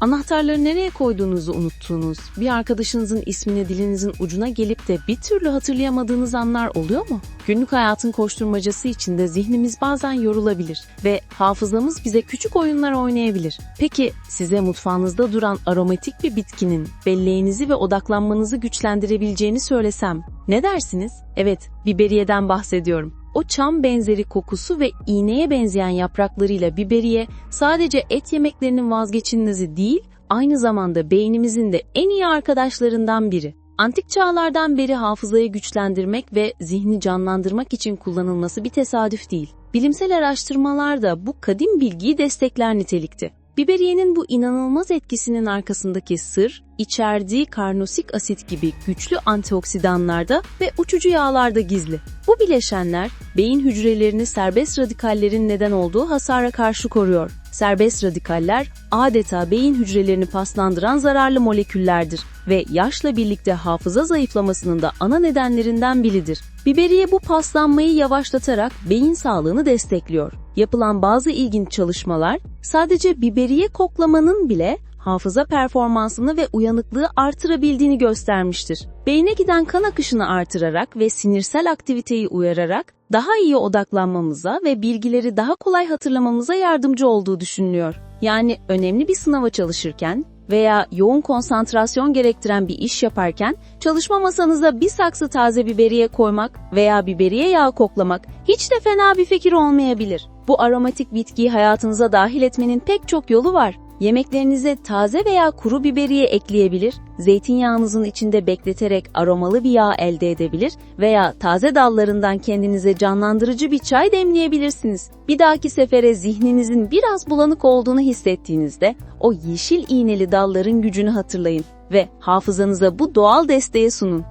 Anahtarları nereye koyduğunuzu unuttuğunuz, bir arkadaşınızın ismini dilinizin ucuna gelip de bir türlü hatırlayamadığınız anlar oluyor mu? Günlük hayatın koşturmacası içinde zihnimiz bazen yorulabilir ve hafızamız bize küçük oyunlar oynayabilir. Peki size mutfağınızda duran aromatik bir bitkinin belleğinizi ve odaklanmanızı güçlendirebileceğini söylesem ne dersiniz? Evet, biberiyeden bahsediyorum. O çam benzeri kokusu ve iğneye benzeyen yapraklarıyla biberiye sadece et yemeklerinin vazgeçilmezi değil, aynı zamanda beynimizin de en iyi arkadaşlarından biri. Antik çağlardan beri hafızayı güçlendirmek ve zihni canlandırmak için kullanılması bir tesadüf değil. Bilimsel araştırmalar da bu kadim bilgiyi destekler nitelikte. Biberiyenin bu inanılmaz etkisinin arkasındaki sır, içerdiği karnosik asit gibi güçlü antioksidanlarda ve uçucu yağlarda gizli. Bu bileşenler beyin hücrelerini serbest radikallerin neden olduğu hasara karşı koruyor. Serbest radikaller adeta beyin hücrelerini paslandıran zararlı moleküllerdir ve yaşla birlikte hafıza zayıflamasının da ana nedenlerinden biridir. Biberiye bu paslanmayı yavaşlatarak beyin sağlığını destekliyor. Yapılan bazı ilginç çalışmalar sadece biberiye koklamanın bile hafıza performansını ve uyanıklığı artırabildiğini göstermiştir. Beyne giden kan akışını artırarak ve sinirsel aktiviteyi uyararak daha iyi odaklanmamıza ve bilgileri daha kolay hatırlamamıza yardımcı olduğu düşünülüyor. Yani önemli bir sınava çalışırken veya yoğun konsantrasyon gerektiren bir iş yaparken çalışma masanıza bir saksı taze biberiye koymak veya biberiye yağı koklamak hiç de fena bir fikir olmayabilir. Bu aromatik bitkiyi hayatınıza dahil etmenin pek çok yolu var. Yemeklerinize taze veya kuru biberiye ekleyebilir, zeytinyağınızın içinde bekleterek aromalı bir yağ elde edebilir veya taze dallarından kendinize canlandırıcı bir çay demleyebilirsiniz. Bir dahaki sefere zihninizin biraz bulanık olduğunu hissettiğinizde o yeşil iğneli dalların gücünü hatırlayın ve hafızanıza bu doğal desteği sunun.